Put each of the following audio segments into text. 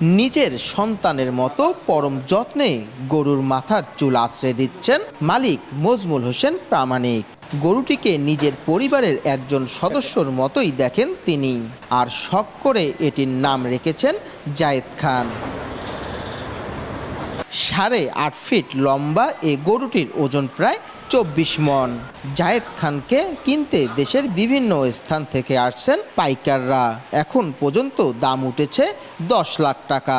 নিজের সন্তানের মতো পরম যত্নে গরুর মাথার চুল আশ্রে দিচ্ছেন মালিক মজমুল হোসেন প্রামাণিক। গরুটিকে নিজের পরিবারের একজন সদস্যর মতোই দেখেন তিনি। আর শখ করে এটির নাম রেখেছেন জায়েদ খান। সাড়ে আট ফিট লম্বা এ গরুটির ওজন প্রায় চব্বিশ মন। জায়েদ খানকে কিনতে দেশের বিভিন্ন স্থান থেকে আসছেন পাইকাররা। এখন পর্যন্ত দাম উঠেছে দশ লাখ টাকা।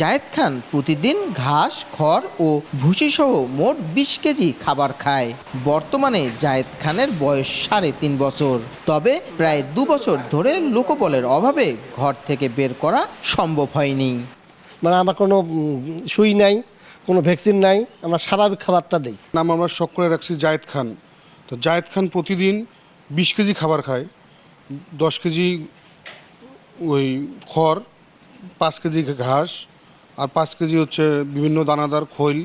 জায়েদ খান প্রতিদিন ঘাস, খড় ও ভুসিসহ মোট বিশ কেজি খাবার খায়। বর্তমানে জায়েদ খানের বয়স সাড়ে তিন বছর। তবে প্রায় দু বছর ধরে লোকবলের অভাবে ঘর থেকে বের করা সম্ভব হয়নি। মানে আমার কোনো সুই নাই, কোনো ভ্যাকসিন নাই, আমরা স্বাভাবিক খাবারটা দিই। নাম আমরা শখ করে রাখছি জায়েদ খান। তো জায়েদ খান প্রতিদিন বিশ কেজি খাবার খায়, দশ কেজি ওই খড়, পাঁচ কেজি ঘাস, আর পাঁচ কেজি হচ্ছে বিভিন্ন দানাদার, খৈল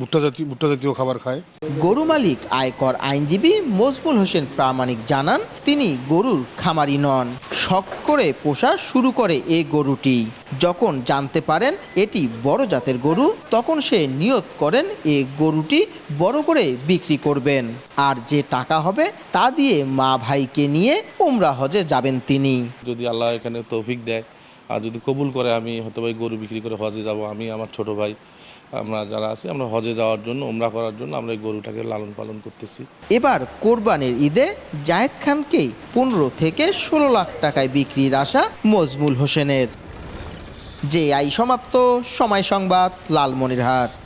ভুট্টা জাতীয় ভুট্টা জাতীয় খাবার খায়। গরু মালিক আয়কর আইনজীবী মজমুল হোসেন প্রামাণিক জানান তিনি গরুর খামারি নন। শখ করে পোষা শুরু করে এই গরুটি। যখন জানতে পারেন এটি বড় জাতের গরু তখন সে নিয়ত করেন এই গরুটি বড় করে বিক্রি করবেন। আর যে টাকা হবে তা দিয়ে মা ভাইকে নিয়ে উমরা হজে যাবেন তিনি। যদি আল্লাহ এখানে তৌফিক দেয় আর যদি কবুল করে আমি হয়তো ভাই গরু বিক্রি করে হজে যাব, আমি আমার ছোট ভাই, আমরা যারা আছি, আমরা হজে যাওয়ার জন্য, উমরা করার জন্য আমরা এই গরুটাকে লালন পালন করতেছি। এবার কোরবানির ঈদে জায়েদ খানকেই পনেরো থেকে ষোলো লাখ টাকায় বিক্রির আশা মজমুল হোসেনের। যে আই সমাপ্ত, সময় সংবাদ, লালমনিরহাট।